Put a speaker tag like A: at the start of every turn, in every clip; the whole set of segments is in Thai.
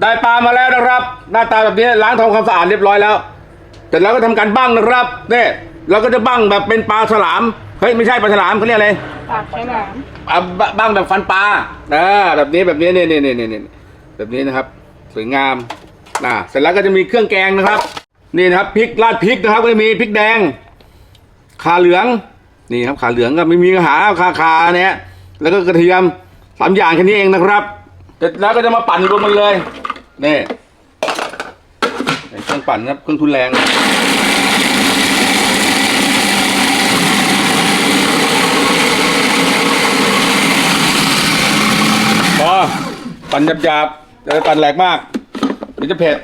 A: ได้ปลามาแล้วนะครับ หน้าตาแบบนี้ล้างทำความสะอาดเรียบร้อยแล้วเสร็จแล้วก็ทำการบั้งนะครับเนี่ยเราก็จะบั้งแบบเป็นปลาฉลามเฮ้ยไม่ใช่ปลาฉลามเขาเรียกอะไร
B: ปากฉลาม
A: อะบะบ้างแบบฟันปลาอ่าแบบนี้แบบนี้นี่นี่นี่นี่แบบนี้นะครับ สวยงามน่ะเสร็จแล้วก็จะมีเครื่องแกงนะครับ นี่นะครับพริกราดพริกนะครับ ก็จะมีพริกแดงขาเหลืองนี่ครับขาเหลืองก็ไม่มีหาคาคาเนี่ยแล้วก็กระเทียมสามอย่างแค่นี้เองนะครับเสร็จแล้วก็จะมาปั่นรวมมันเลย นี่เครื่องปั่นครับเครื่องทุนแรงพอปั่นหยาบๆเดี๋ยวปั่นแหลกมากเดี๋ยวจะเผ็ด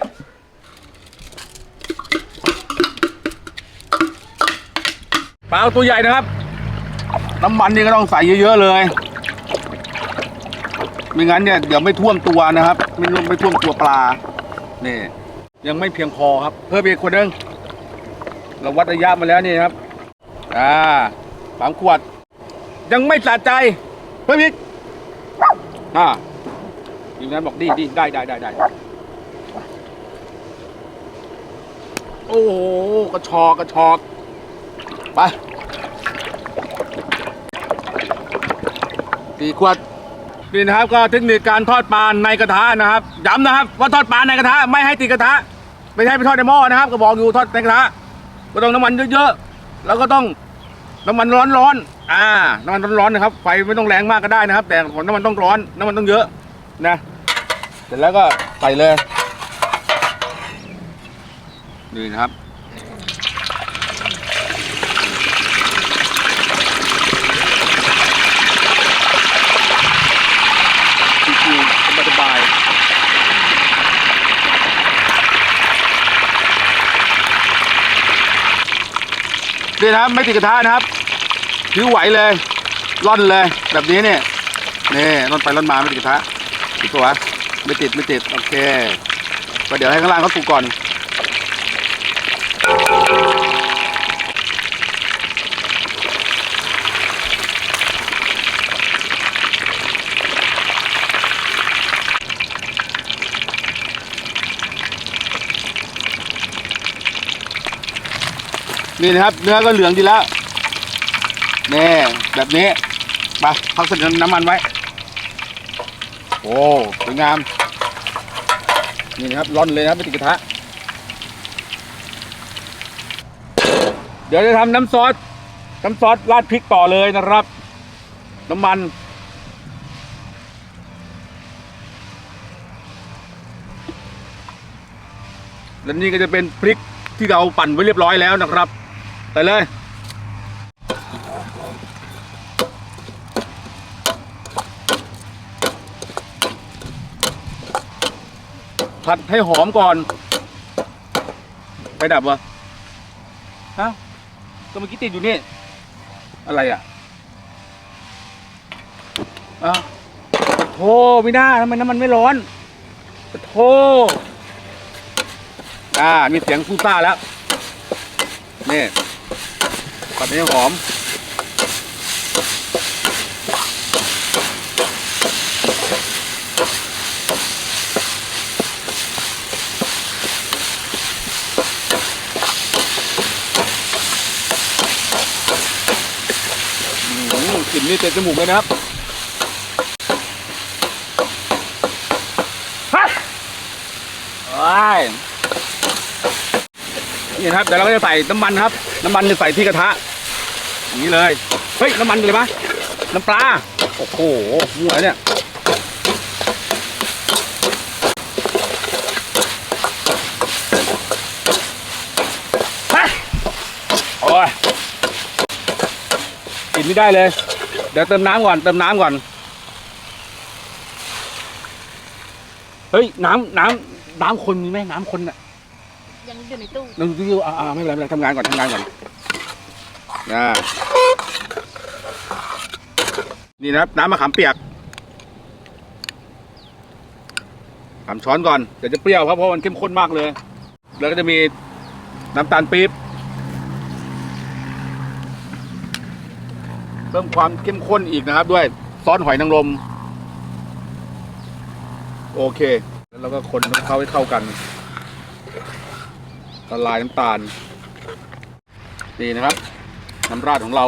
A: ปลาตัวใหญ่นะครับ น้ำมันนี่ก็ต้องใส่เยอะๆเลย ไม่งั้นเนี่ยเดี๋ยวไม่ท่วมตัวนะครับ ไม่ท่วมไม่ท่วมตัวปลานี่ยังไม่เพียงพอครับ เพิ่มอีกคนนึงเราวัดระยะมาแล้วนี่ครับ อ่าสามขวด ยังไม่สะใจเพิ่มอีกอ่าทีมงานบอกดีดีได้ได้ได้ได้โอ้โหกระชอกกระชอกไปสี่ขวด นี่นะครับก็เทคนิคการทอดปลาในกระทะนะครับย้ำนะครับ ว่าทอดปลาในกระทะไม่ให้ติดกระทะ ไม่ใช่ไปทอดในหม้อนะครับ ก็บอกอยู่ทอดในกระทะก็ต้องน้ำมันเยอะๆแล้วก็ต้องน้ำมันร้อนร้อนๆอ่าน้ำมันร้อนร้อนๆนะครับไฟไม่ต้องแรงมากก็ได้นะครับ แต่ของน้ำมันต้องร้อนน้ำมันต้องเยอะนะเสร็จแล้วก็ใส่เลยนี่นะครับ ชิวๆสบายๆ นี่นะครับไม่ติดกระทะนะครับผิวไหวเลยร่อนเลยแบบนี้เนี่ยนี่ร่อนไปร่อนมาไม่ติดกระทะติดตัวะไม่ติดไม่ติดโอเคก็เดี๋ยวให้ข้างล่างเขาปุกก่อน นี่นะครับ เนื้อก็เหลืองดีแล้วนี่แบบนี้ไปพักใส่น้ำมันไว้ โอ้สวยงาม นี่นะครับร่อนเลยนะครับไม่ติดกระทะ เดี๋ยวจะทำน้ำซอส น้ำซอสราดพริกต่อเลยนะครับ น้ำมันและนี่ก็จะเป็นพริกที่เราปั่นไว้เรียบร้อยแล้วนะครับ ไปเลย ผัดให้หอมก่อน ไปดับวะฮะก็เมื่อกี้ติดอยู่นี่ อะไรอะอ้าวปะโทไม่ได้ทำไมน้ำมันไม่ร้อนปะโทอ่ามีเสียงฟูซ่าแล้ว นี่ ผัดให้หอมอืมกลิ่นนี่เต็มจมูกเลยนะครับฮะว้าย นี่นะครับเดี๋ยวเราก็จะใส่น้ำมันครับ น้ำมันจะใส่ที่กระทะอย่างนี้เลยเฮ้ยน้ำมันเลยปะน้ำปลาโอ้โหมั่วเนี่ยฮะโอ้ยกินไม่ได้เลย เดี๋ยวเติมน้ำก่อนเติมน้ำก่อนเฮ้ยน้ำน้ำน้ำคนมีไหมน้ำคนอะ
B: ยังอยู่ในตู้
A: น้องดูอ่าอ่าไม่เป็นไรไม่เป็นไรทำงานก่อนทำงานก่อนนะนี่นะครับน้ำมะขามเปียกสามช้อนก่อนเดี๋ยวจะเปรี้ยวครับเพราะมันเข้มข้นมากเลย แล้วก็จะมีน้ำตาลปี๊บเพิ่มความเข้มข้นอีกนะครับ ด้วยซอสหอยนางรมโอเค แล้วก็คนให้เข้าให้เข้ากัน ละลายน้ำตาล นี่นะครับ น้ำราดของเรา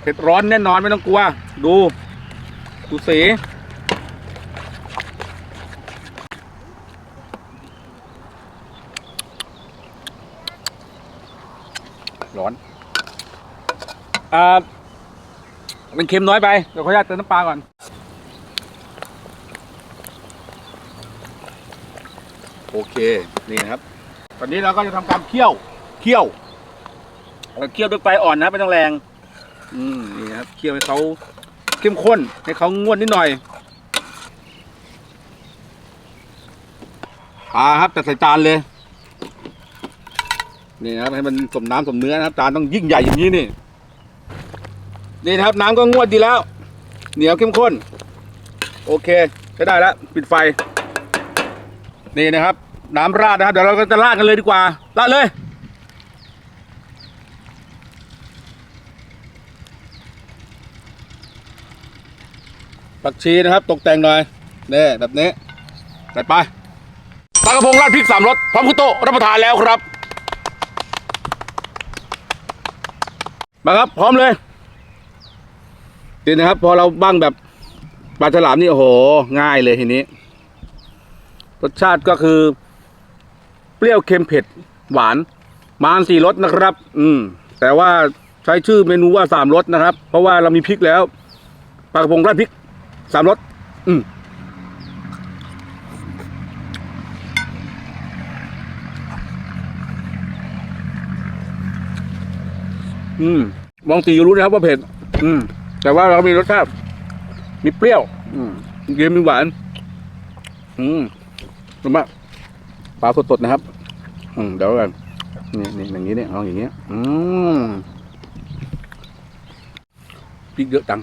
A: เผ็ดร้อนแน่นอนไม่ต้องกลัว ดูดูสีร้อนอ่ามันเค็มน้อยไปเดี๋ยวขออนุญาตเติมน้ำปลาก่อนโอเค นี่นะครับ ตอนนี้เราก็จะทำการเคี่ยวเคี่ยวเราเคี่ยวด้วยไฟอ่อนนะไม่ต้องแรง อืมนี่ครับเคี่ยวให้เขาเข้มข้นให้เขางวดนิดหน่อยปลาครับจัดใส่จานเลยนี่ครับให้มันสมน้ำสมเนื้อนะครับจานต้องยิ่งใหญ่อย่างนี้นี่นี่นะครับน้ำก็งวดดีแล้ว เหนียวเข้มข้น โอเคใช้ได้แล้วปิดไฟ นี่นะครับ น้ำราดนะครับ เดี๋ยวเราก็จะราดกันเลยดีกว่าราดเลย ผักชีนะครับ ตกแต่งหน่อยนี่แบบนี้จัดไปปลากระพงราดพริกสามรสพร้อมคุโตรับประทานแล้วครับ มาครับ พร้อมเลยนี่นะครับ พอเราบ้างแบบปลาฉลามนี่โอ้โห ง่ายเลยทีนี้ รสชาติก็คือ เปรี้ยวเค็มเผ็ดหวานมาสี่รสนะครับ อืม แต่ว่าใช้ชื่อเมนูว่าสามรสนะครับ เพราะว่าเรามีพริกแล้วปลากระพงราดพริกสามรสอืมอืมมองสีรู้นะครับว่าเผ็ด อืม แต่ว่าเรามีรสชาติ มีเปรี้ยว อืมเค็มมีหวาน อืมรู้มาก ปลาสดๆนะครับ อืมเดี๋ยวกันนี่นี่อย่างนี้เนี่ยลองอย่างเงี้ย อืมพริกเยอะจัง